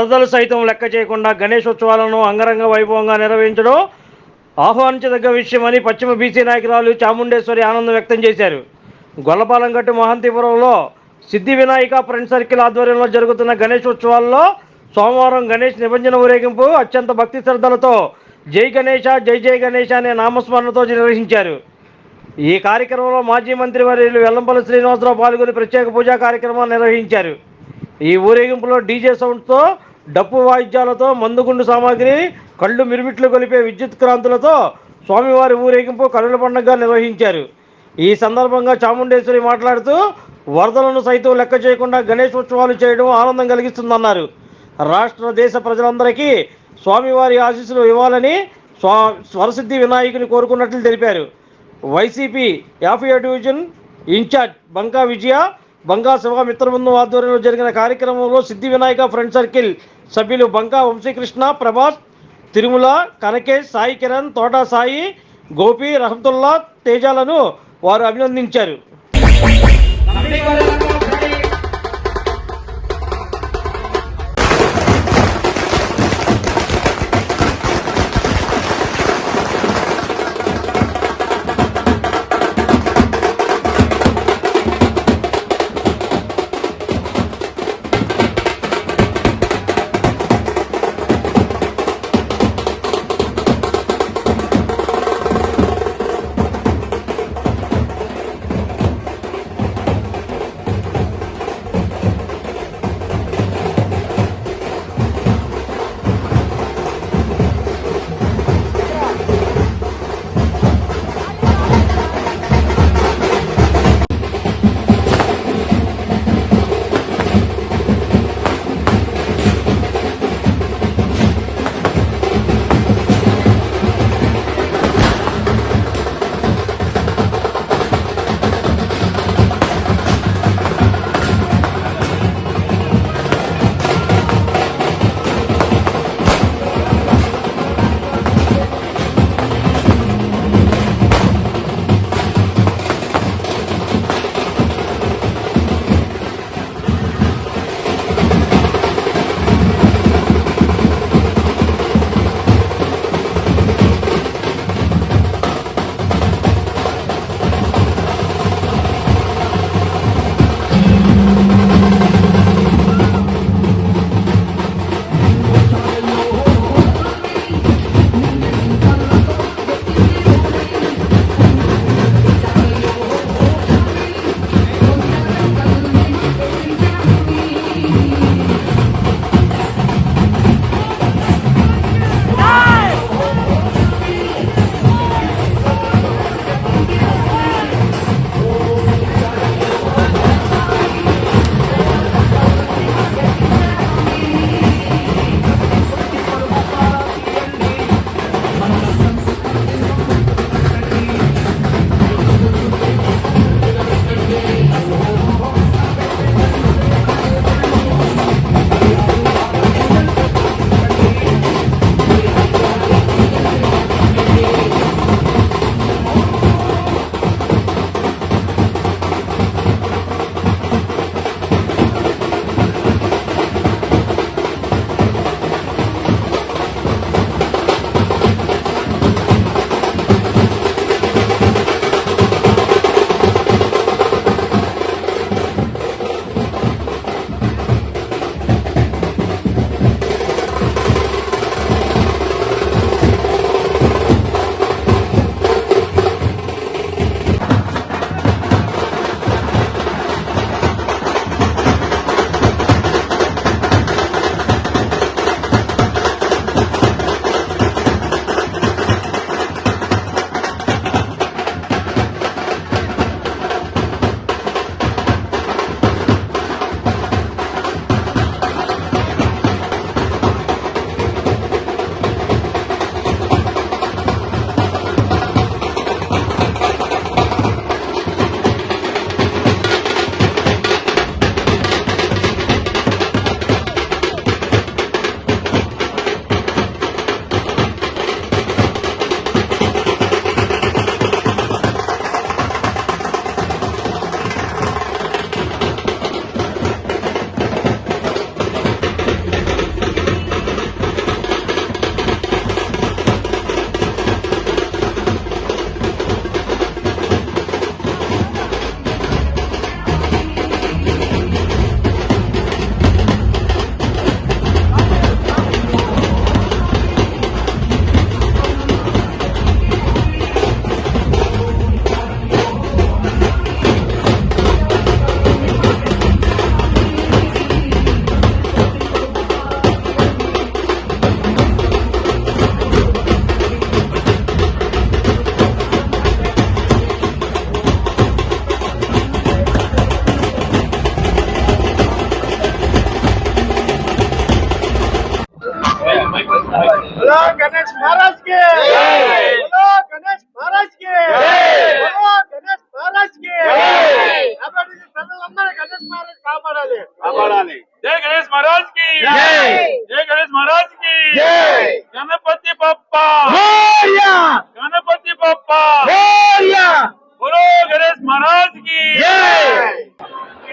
వరదలు సైతం లెక్క చేయకుండా గణేశోత్సవాలను అంగరంగ వైభవంగా నిర్వహించడం ఆహ్వానించదగ్గ విషయమని పశ్చిమ బీసీ నాయకురాలు చాముండేశ్వరి ఆనందం వ్యక్తం చేశారు. గొల్లపాలెం మహాంతిపురంలో మహంతిపురంలో సిద్ధి వినాయక ఫ్రెండ్ సర్కిల్ ఆధ్వర్యంలో జరుగుతున్న గణేశోత్సవాల్లో సోమవారం గణేష్ నిబంధన ఊరేగింపు అత్యంత భక్తి శ్రద్ధలతో జై గణేష జై జై గణేష అనే నామస్మరణతో నిర్వహించారు. ఈ కార్యక్రమంలో మాజీ మంత్రి వర్యులు వెల్లంపల్లి శ్రీనివాసరావు పాల్గొని ప్రత్యేక పూజా కార్యక్రమాన్ని నిర్వహించారు. ఈ ఊరేగింపులో డీజే సౌండ్తో డప్పు వాయిద్యాలతో మందుగుండు సామాగ్రి కళ్ళు మిరుమిట్లు కొలిపే విద్యుత్ క్రాంతులతో స్వామివారి ఊరేగింపు కనుల పండుగగా నిర్వహించారు. ఈ సందర్భంగా చాముండేశ్వరి మాట్లాడుతూ వరదలను సైతం లెక్క చేయకుండా గణేష్ ఉత్సవాలు చేయడం ఆనందం కలిగిస్తుందన్నారు. రాష్ట్ర దేశ ప్రజలందరికీ స్వామివారి ఆశీస్సులు ఇవ్వాలని స్వా స్వరసిద్ధి వినాయకుని కోరుకున్నట్లు తెలిపారు. వైసీపీ యాఫియా డివిజన్ ఇన్ఛార్జ్ బంకా విజయ బంకా శివ మిత్రబృందం ఆధ్వర్యంలో జరిగిన కార్యక్రమంలో సిద్ధి వినాయక ఫ్రెండ్ సర్కిల్ సభ్యులు బంకా వంశీకృష్ణ ప్రభాస్ తిరుమల కనకేష్ సాయి కిరణ్ తోటా సాయి గోపి రహమతుల్లా తేజాలను వారు అభినందించారు. గణేష్ మహారాజ్ గణేష్ మహారాజ్కి గణేష్ మహారాజ్ కాపాడాలి. జై గణేష్ మహారాజ్ జై! గణేష్ మహారాజ్ గణపతి బప్ప! గణపతి గణేష్ మహారాజ్కి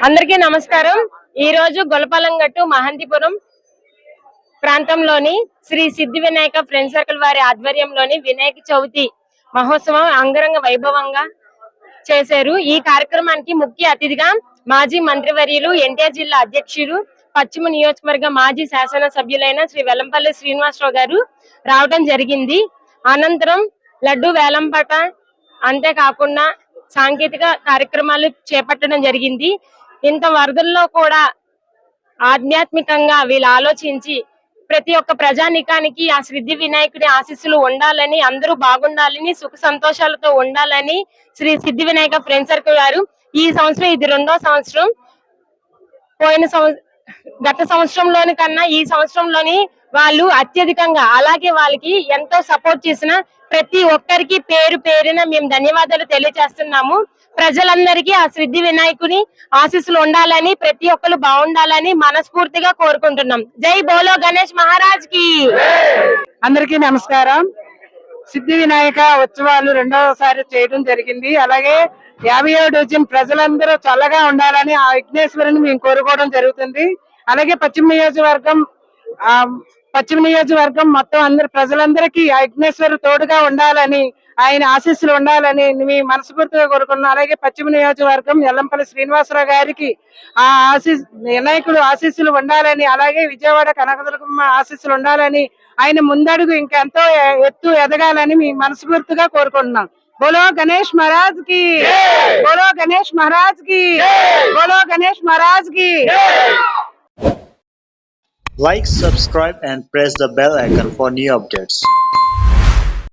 అందరికీ నమస్కారం. ఈ రోజు గొలపాలం గట్టు మహంతిపురం ప్రాంతంలోని శ్రీ సిద్ధి వినాయక ఫ్రెండ్ సర్కిల్ వారి ఆధ్వర్యంలోని వినాయక చవితి మహోత్సవం అంగరంగ వైభవంగా చేశారు. ఈ కార్యక్రమానికి ముఖ్య అతిథిగా మాజీ మంత్రివర్యులు ఎన్టీఆర్ జిల్లా అధ్యక్షులు పశ్చిమ నియోజకవర్గ మాజీ శాసన సభ్యులైన శ్రీ వెల్లంపల్లి శ్రీనివాసరావు గారు రావడం జరిగింది. అనంతరం లడ్డు వేలంపాట అంతేకాకుండా సాంకేతిక కార్యక్రమాలు చేపట్టడం జరిగింది. ఇంత వరదల్లో కూడా ఆధ్యాత్మికంగా వీళ్ళు ఆలోచించి ప్రతి ఒక్క ప్రజానికానికి ఆ సిద్ధి వినాయకుడి ఆశీస్సులు ఉండాలని అందరూ బాగుండాలని సుఖ సంతోషాలతో ఉండాలని శ్రీ సిద్ధి వినాయక ఫ్రెండ్ సర్కిల్ గారు ఈ సంవత్సరం ఇది రెండో సంవత్సరం. పోయిన సంవత్సరం గత సంవత్సరంలోని కన్నా ఈ సంవత్సరంలోని వాళ్ళు అత్యధికంగా అలాగే వాళ్ళకి ఎంతో సపోర్ట్ చేసిన ప్రతి ఒక్కరికి పేరు పేరున మేము ధన్యవాదాలు తెలియజేస్తున్నాము. ప్రజలందరికీ ఆ సిద్ధి వినాయకుని ఆశీస్సులు ఉండాలని ప్రతి ఒక్కరు బాగుండాలని మనస్ఫూర్తిగా కోరుకుంటున్నాం. జై బోలో గణేష్ మహారాజ్కి అందరికీ నమస్కారం. సిద్ధి వినాయక ఉత్సవాలు రెండవసారి చేయడం జరిగింది. అలాగే యాభై ఏడు ప్రజలందరూ చల్లగా ఉండాలని ఆ విఘ్నేశ్వరుని మేము కోరుకోవడం జరుగుతుంది. అలాగే పశ్చిమ నియోజకవర్గం ఆ పశ్చిమ నియోజకవర్గం మొత్తం అందరు ప్రజలందరికీ ఆ విఘ్నేశ్వరు తోడుగా ఉండాలని ఆయన ఆశీస్సులు ఉండాలని మేము మనస్ఫూర్తిగా కోరుకున్నాం అలాగే పశ్చిమ నియోజకవర్గం ఎల్లంపల్లి శ్రీనివాసరావు గారికి ఆ ఆశీస్ వినాయకుడు ఆశీస్సులు ఉండాలని అలాగే విజయవాడ కనకదుర్గమ్మ ఆశీస్సులు ఉండాలని ఆయన ముందడుగు ఇంకెంతో ఎత్తు ఎదగాలని మీ మనస్ఫూర్తిగా కోరుకుంటున్నాం. బోలో గణేష్ మహారాజ్కి బోలో గణేష్ మహారాజ్కి బోలో గణేష్ మహారాజ్కి Like, subscribe, and press the bell icon for new updates.